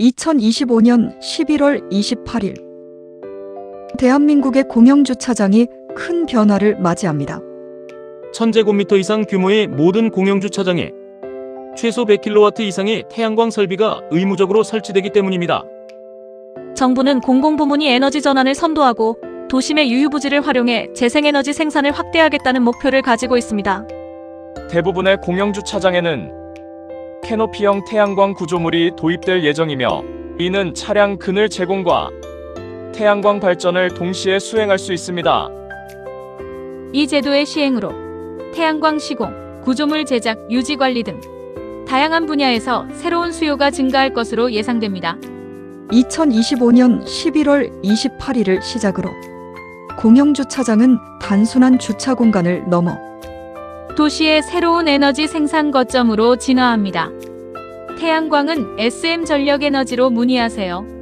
2025년 11월 28일 대한민국의 공영주차장이 큰 변화를 맞이합니다. 1000제곱미터 이상 규모의 모든 공영주차장에 최소 100kW 이상의 태양광 설비가 의무적으로 설치되기 때문입니다. 정부는 공공부문이 에너지 전환을 선도하고 도심의 유유부지를 활용해 재생에너지 생산을 확대하겠다는 목표를 가지고 있습니다. 대부분의 공영주차장에는 캐노피형 태양광 구조물이 도입될 예정이며 이는 차량 그늘 제공과 태양광 발전을 동시에 수행할 수 있습니다. 이 제도의 시행으로 태양광 시공, 구조물 제작, 유지 관리 등 다양한 분야에서 새로운 수요가 증가할 것으로 예상됩니다. 2025년 11월 28일을 시작으로 공영주차장은 단순한 주차 공간을 넘어 도시의 새로운 에너지 생산 거점으로 진화합니다. 태양광은 SM 전력 에너지로 문의하세요.